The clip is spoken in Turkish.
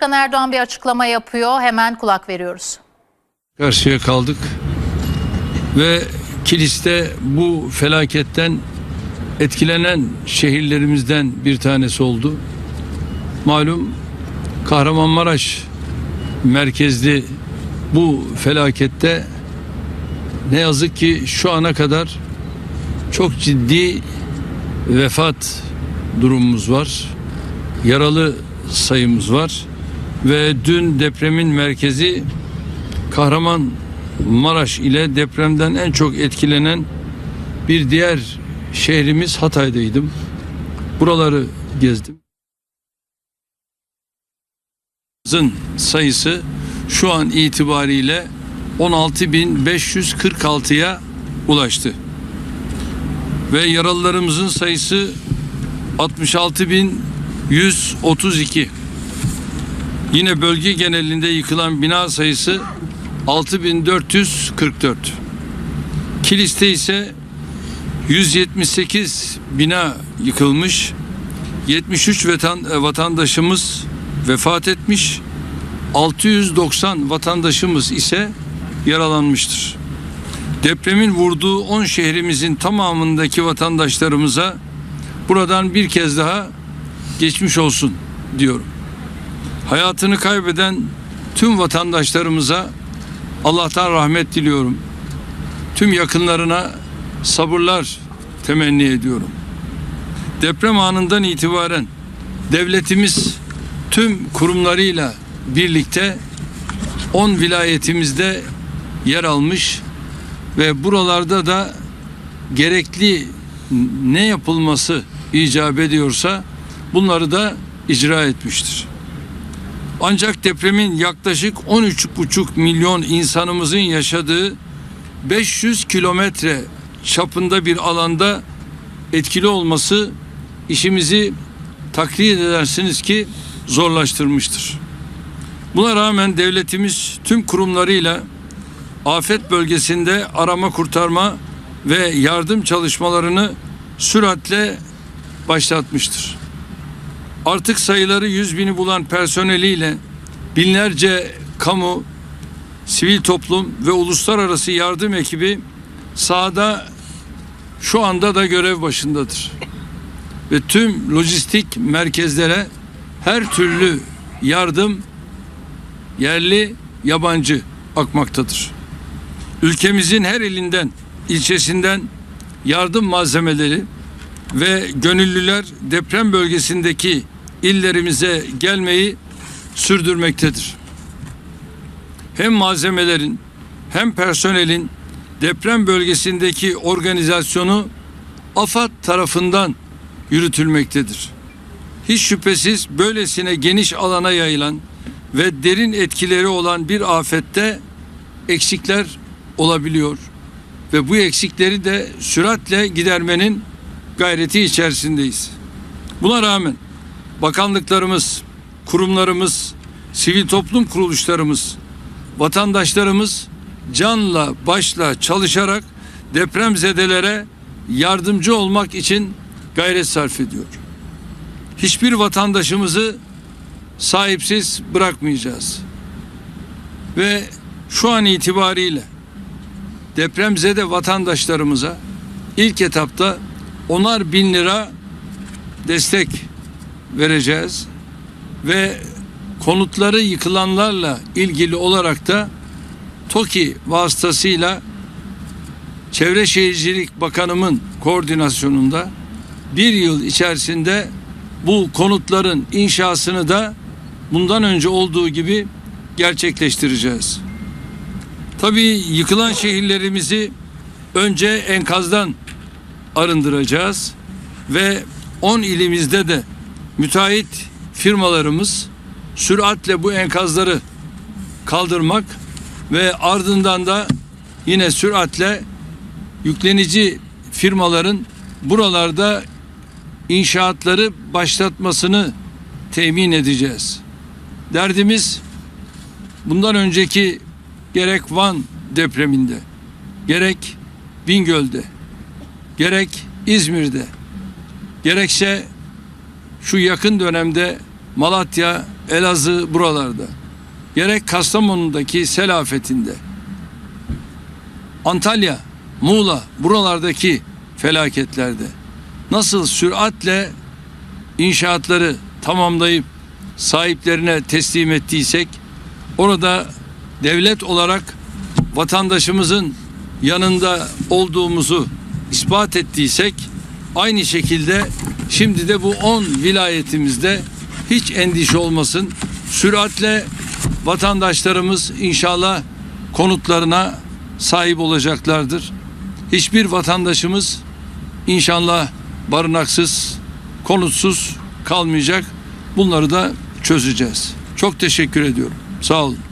Cumhurbaşkanı Erdoğan bir açıklama yapıyor. Hemen kulak veriyoruz. karşıya kaldık ve Kilis'te bu felaketten etkilenen şehirlerimizden bir tanesi oldu. Malum Kahramanmaraş merkezli bu felakette ne yazık ki şu ana kadar çok ciddi vefat durumumuz var. Yaralı sayımız var ve dün depremin merkezi Kahramanmaraş ile depremden en çok etkilenen bir diğer şehrimiz Hatay'daydım. Buraları gezdim. Sayısı şu an itibariyle 16.546'ya ulaştı. Ve yaralılarımızın sayısı 66.132. Yine bölge genelinde yıkılan bina sayısı 6444. Kilis'te ise 178 bina yıkılmış. 73 vatan, e, vatandaşımız vefat etmiş. 690 vatandaşımız ise yaralanmıştır. Depremin vurduğu 10 şehrimizin tamamındaki vatandaşlarımıza buradan bir kez daha geçmiş olsun diyorum. Hayatını kaybeden tüm vatandaşlarımıza Allah'tan rahmet diliyorum. Tüm yakınlarına sabırlar temenni ediyorum. Deprem anından itibaren devletimiz tüm kurumlarıyla birlikte 10 vilayetimizde yer almış ve buralarda da gerekli ne yapılması icap ediyorsa bunları da icra etmiştir. Ancak depremin yaklaşık 13,5 milyon insanımızın yaşadığı 500 kilometre çapında bir alanda etkili olması işimizi takdir edersiniz ki zorlaştırmıştır. Buna rağmen devletimiz tüm kurumlarıyla afet bölgesinde arama kurtarma ve yardım çalışmalarını süratle başlatmıştır. Artık sayıları yüz bini bulan personeliyle binlerce kamu, sivil toplum ve uluslararası yardım ekibi sahada şu anda da görev başındadır. Ve tüm lojistik merkezlere her türlü yardım yerli yabancı akmaktadır. Ülkemizin her ilinden, ilçesinden yardım malzemeleri ve gönüllüler deprem bölgesindeki illerimize gelmeyi sürdürmektedir. Hem malzemelerin hem personelin deprem bölgesindeki organizasyonu AFAD tarafından yürütülmektedir. Hiç şüphesiz böylesine geniş alana yayılan ve derin etkileri olan bir afette eksikler olabiliyor ve bu eksikleri de süratle gidermenin gayreti içerisindeyiz. Buna rağmen bakanlıklarımız, kurumlarımız, sivil toplum kuruluşlarımız, vatandaşlarımız canla başla çalışarak depremzedelere yardımcı olmak için gayret sarf ediyor. Hiçbir vatandaşımızı sahipsiz bırakmayacağız. Ve şu an itibariyle depremzede vatandaşlarımıza ilk etapta onar bin lira destek vereceğiz ve konutları yıkılanlarla ilgili olarak da TOKİ vasıtasıyla Çevre Şehircilik Bakanımın koordinasyonunda bir yıl içerisinde bu konutların inşasını da bundan önce olduğu gibi gerçekleştireceğiz. Tabii yıkılan şehirlerimizi önce enkazdan arındıracağız ve 10 ilimizde de müteahhit firmalarımız süratle bu enkazları kaldırmak ve ardından da yine süratle yüklenici firmaların buralarda inşaatları başlatmasını temin edeceğiz. Derdimiz bundan önceki gerek Van depreminde, gerek Bingöl'de, gerek İzmir'de, gerekse şu yakın dönemde Malatya, Elazığ buralarda, gerek Kastamonu'daki sel afetinde, Antalya, Muğla buralardaki felaketlerde nasıl süratle inşaatları tamamlayıp sahiplerine teslim ettiysek orada devlet olarak vatandaşımızın yanında olduğumuzu ispat ettiysek aynı şekilde şimdi de bu 10 vilayetimizde hiç endişe olmasın. Süratle vatandaşlarımız inşallah konutlarına sahip olacaklardır. Hiçbir vatandaşımız inşallah barınaksız, konutsuz kalmayacak. Bunları da çözeceğiz. Çok teşekkür ediyorum. Sağ olun.